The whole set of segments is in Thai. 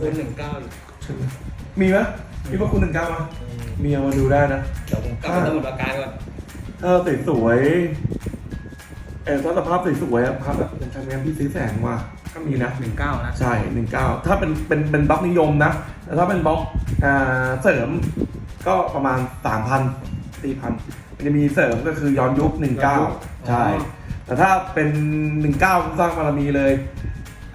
คืนหนึ่งเก้าอีกมีไหมมีพวกคุณหนึ่งเก้ามั้ยมีเอามาดูได้นะเดี๋ยวผมกลับไปสมุดปราการก่อนถ้าสวยๆเออถ้าสภาพสวยๆอะภาพแบบเป็นทางงานพี่ซื้อแสงมาก็มีนะหนึ่งเก้านะ ใช่หนึ่งเก้าถ้าเป็นเป็นเป็นบล็อกนิยมนะแต่ถ้าเป็นบล็อกอ่าเสริมก็ประมาณสามพันสี่พันมันจะมีเสริมก็คือย้อนยุคหนึ่งเก้าใช่ แต่ถ้าเป็นหนึ่งเก้าสร้างบารมีเลย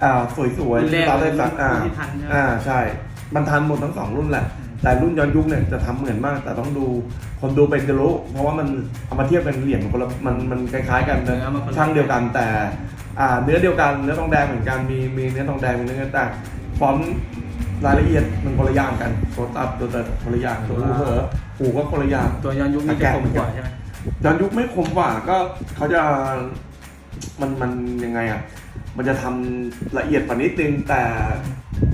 อ่าสวยๆรุ่นแรกตามได้สักอ่าที่ทันใช่ไหม อ่าใช่มันทันหมดทั้งสองรุ่นแหละ แต่รุ่นย้อนยุคเนี่ยจะทำเหมือนมาก แต่ต้องดูคนดูเป็นจะรู้เพราะว่ามันเอามาเทียบเป็นเหรียญคนละมันมันคล้ายๆกันนะเนื้อมันคนละ ช่างเดียวกันแต่อ่าเนื้อเดียวกันเนื้อทองแดงเหมือนกันมีมีเนื้อทองแดงมีเนื้อแต่ฟอนต์รายละเอียดมันคนละอย่างกันโคตอัพตัวแต่คนละอย่างตัวหูเหอะหูก็คนละอย่าง ตัวย้อนยุคนี่จะคมกว่าใช่ไหมย้อนยุคไม่คมกว่าก็เขาจะมันมันยังไงอะ มันจะทำละเอียดกว่านิดนึงแต่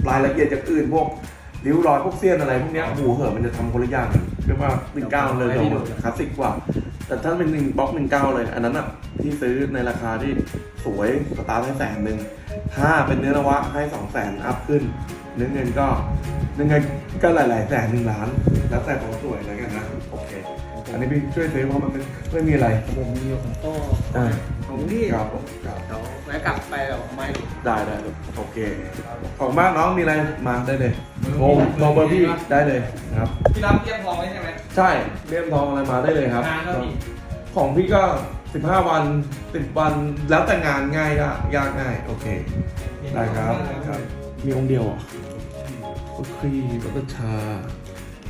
รายละเอียดจากอื่นพวกริ้วรอยพวกเสี้ยนอะไรพวกเนี้ยหูเหอะมันจะทำคนละอย่างกันเรียกว่าหนึ่งเก้าเลยเดี๋ยวคลาสสิกกว่า แต่ถ้าเป็นหนึ่งบล็อกหนึ่งเก้าเลย อันนั้นอะที่ซื้อในราคาที่สวยสตาร์ทให้แสนหนึ่งถ้าเป็นเนื้อนวะให้สองแสนอัพขึ้น เนื้อเงินก็เนื้อเงินก็หลายๆแสนหนึ่งล้าน แล้วแต่ของสวยแล้วกันนะโอเคอันนี้พี่ช่วยซื้อเพราะมันไม่ไม่มีอะไรผมมีอยู่ของโต้อ่า ของพี่ครับผมครับเดี๋ยวแวะกลับไปเอาไม้ดูได้ได้ลูกโอเค ของมากน้องมีอะไรมาได้เลยโทรโทรเบอร์พี่ได้เลยนะครับ พี่รับเยี่ยมทองไว้ใช่ไหม ใช่เลี่ยมทองอะไรมาได้เลยครับ งานก็มีของพี่ก็ 15 วัน10วันแล้วแต่งานง่ายยากยากง่ายโอเค ได้ครับครับ มีองค์เดียวเหรอะก็ครีวัตชา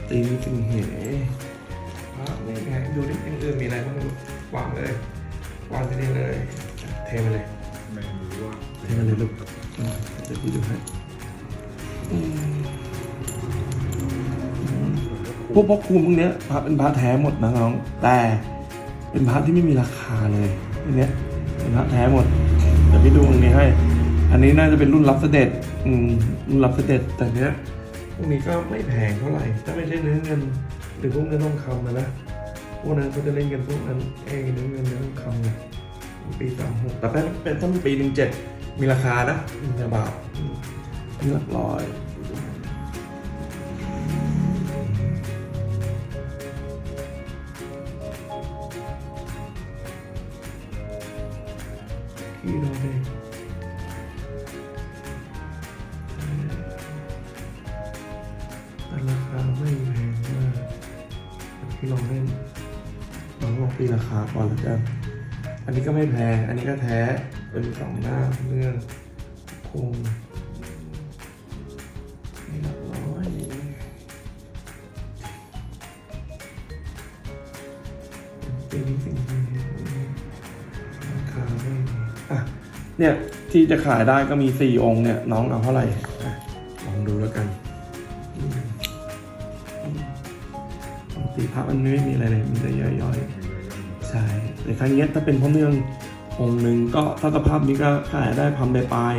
ตีสิงเหอะนี่ไงดูดิอย่างอื่นมีอะไรบ้างลูกวางเลย วางที่นี่เลย เทมาเลยไม่รู้ว่าเทมาเลยลูกอืมเดี๋ยวพี่ดูให้อืมพวกพวกภูมิพวกเนี้ยพระเป็นพระแท้หมดนะน้อง แต่เป็นพระที่ไม่มีราคาเลยอันเนี้ยเป็นพระแท้หมดเดี๋ยวพี่ดูตรงนี้ให้ อันนี้น่าจะเป็นรุ่นรับเสด็จอืมรุ่นรับเสด็จแต่เนี้ยพวกนี้ก็ไม่แพงเท่าไหร่ถ้าไม่ใช่เนื้อเงินหรือพวกเนื้อทองคำนะนะ พวกนั้นเขาจะเล่นกันพวกนั้นเองเนื้อเงินเนื้อทองคำเนี่ยปีสามหกแต่เป็นเป็นถ้าเป็นปีหนึ่งเจ็ดมีราคานะมีราบาทอืมอันนี้หลักร้อยที่เราเองแต่ราคาไม่แพงมากที่ลองเล่นล องลองตีราคาก่อนแล้วกัน อันนี้ก็ไม่แพง อันนี้ก็แท้เป็นสองหน้าเรื่องคงไม่ลักร้อยเป็นสิ่งที่ราคาไม่อะเนี่ยที่จะขายได้ก็มีสี่องค์เนี่ย น้องเอาเท่าไหร่ลองดูแล้วกัน อืมอืมปกติพระมันไม่มีอะไรเลยมีแต่ย่อยๆใช่แต่ครั้งนี้ยถ้าเป็นพ่อเมืององค์หนึ่งก็ถ้าสภาพนี้ก็ขายได้พันปลาย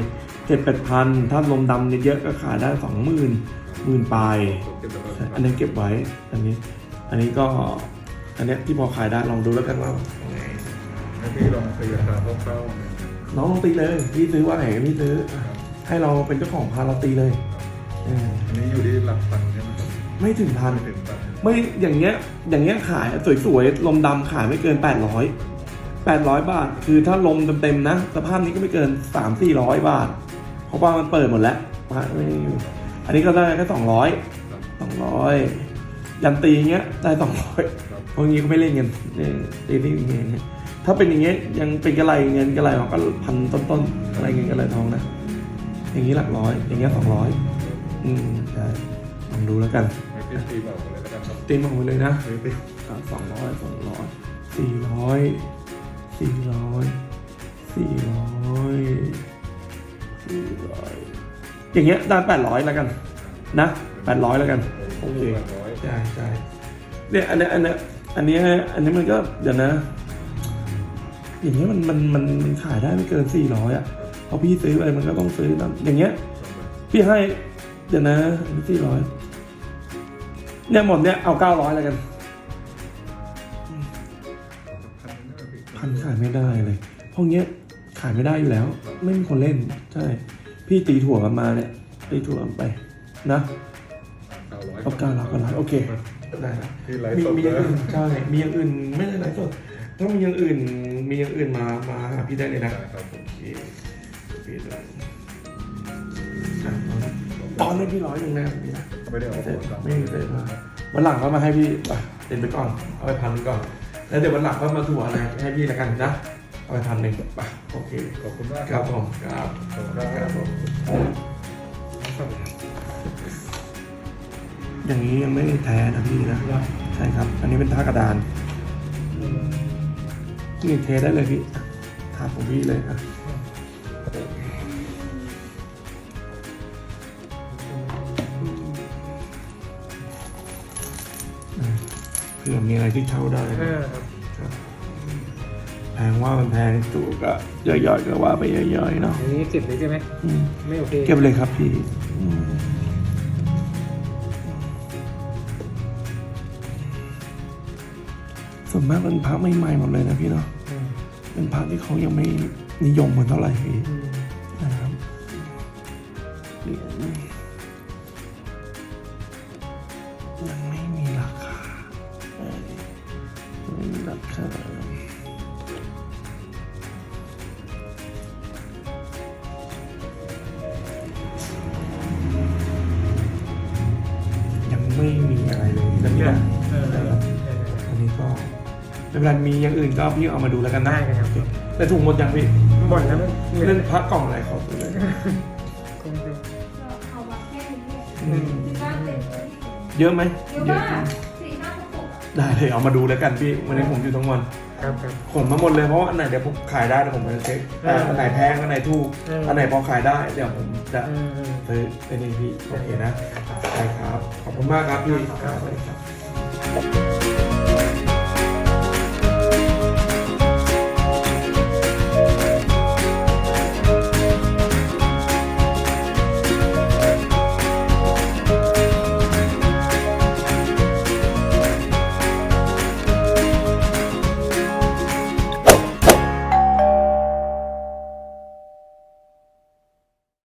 เจ็ดแปดพันถ้าลมดำเยอะๆก็ขายได้สองหมื่นหมื่นปลายเก็บแล้วก็ใช่อันนี้เก็บไว้อันนี้ อันนี้ก็อันเนี้ยที่พอขายได้ลองดูแล้วกันว่ายังไงให้พี่ลองตีราคาคร่าวๆหน่อยน้องลองตีเลยพี่ซื้อว่าไหนพี่ซื้อ ให้เราเป็นเจ้าของพาเราตีเลยเอออันนี้อยู่ที่หลักพันใช่ไหมครับ ไม่ถึงพันไม่ถึงพันไม่อย่างเงี้ยอย่างเงี้ยขายสวยๆลมดำขายไม่เกิน 800 800 บาท คือถ้าลมเต็มๆนะสภาพนี้ก็ไม่เกิน 3 400 บาท เพราะว่ามันเปิดหมดแล้วพระไม่อยู่อันนี้ก็ได้แค่200 200 ยันตีอย่างเงี้ยได้200พวกนี้ก็ไม่เล่นเงินเนี่ยตีที่เงี้ยถ้าเป็นอย่างเงี้ยยังเป็นกระไรเงินกระไรของก็พันต้นๆกระไรเงินกระไรทองนะอย่างนี้หลักร้อยอย่างเงี้ย200อืมใช่ล องดูแล้วกันให้พี่ตีบอกกันเลยแล้วกันครับตีมาหมดเลยนะเฮ้ยไปสองร้อยสองร้อยสี่ร้อยสี่ร้อยสี่ร้อยสี่ร้อยอย่างเงี้ยได้แปดร้อยแล้วกัน นะแปดร้อยแล้วกัน โอเคแปดร้อยใช่ใช่เนี่ยอันเนี้ยอันเนี้ยอันเนี้ยอันนี้มันก็เดี๋ยวนะ อย่างเงี้ยมันมันมันมันขายได้ไม่เกินสี่ร้อยอะเพราะพี่ซื้อไปมันก็ต้องซื้อนะอย่างเงี้ย พี่ให้ เดี๋ยวนะอันนี้สี่ร้อย เนี่ยหมดเนี่ยเอาเก้าร้อยแล้วกันพันขายไม่ได้เลยพวกเนี้ยขายไม่ได้อยู่แล้ว ไม่มีคนเล่น ใช่ พี่ตีถั่วกันมาเนี่ย ตีถั่วไป นะเก้าร้อยเอาเก้าร้อยเก้าร้อยโอเค ได้ครับที่ไลฟ์มีสดมีอย่างนะอื่นใช่ มีอย่างอื่นไม่ได้ไลฟ์สดถ้ามีอย่างอื่น มีอย่างอื่นมา มาหาพี่ได้เลยนะได้ครับผมโอเคพี่ด้วยอะตอนนี้พี่ร้อยหนึ่งนะครับพี่นะ ไม่ได้ออกไม่โทรศัพท์ไม่มีเลยมาวันหลังก็มาให้พี่ไปเต็นไปก่อน เอาไปพันหนึ่งก่อน แล้วเดี๋ยววันหลังก็มาถั่วอะไรให้พี่แล้วกันนะ เอาไปพันหนึ่งไปโอเค ขอบคุณมากครับผมครับขอบคุณคครัรับบผมอย่างนี้ยังไม่แท้นะพี่นะ ใช่ครับ อันนี้เป็นท่ากระดานนี่เทได้เลยพี่ทาของพี่เลยอะ ผื่อมีอะไรที่เช่าได้นะครับแพงว่ามันแพงจูก็ย่อยๆก็ว่าไปย่อยๆเนาะอันนี้สิบเลยใช่ไหมอืมไม่โอเคเก็บไปเลยครับพี่อืมส่วนมากเป็นพระใหม่ๆหมดเลยนะพี่เนาะอืมเป็นพระที่เขายังไม่นิยมกันเท่าไหร่พี่ อืมนะครับเหรียญยังไม่มีราค ไม่มีอะไรเลยนะพี่เนี่ยนะเออเออเอออันนี้ก็ไม่เป็นไรมีอย่างอื่นก็พี่เอามาดูแล้วกันนะได้ครับแต่ถุงหมดยังพี่หมดแล้วมันเล่นพักกล่องอะไรขอดูเลยคงจะเอามาแค่นี้เนี่ยอืมที่บ้านเต็มเลยเยอะไหมเยอะมากสี่ห้าหกหกได้เลยเอามาดูแล้วกันพี่วันนี้ผมอยู่ทั้งวัน ครับครับขนมาหมดเลยเพราะว่าอันไหนเดี๋ยวผมขายได้เดี๋ยวผมจะเช็คแต่เอออัอันไหนแพงอันไหนถูกเอออัอันไหนพอขายได้เดี๋ยวผมจะเออเออซื้อไอ้นี่พี่โอเคนะได้ครับขอบคุณมากครับพี่ครับสวัสดีครับ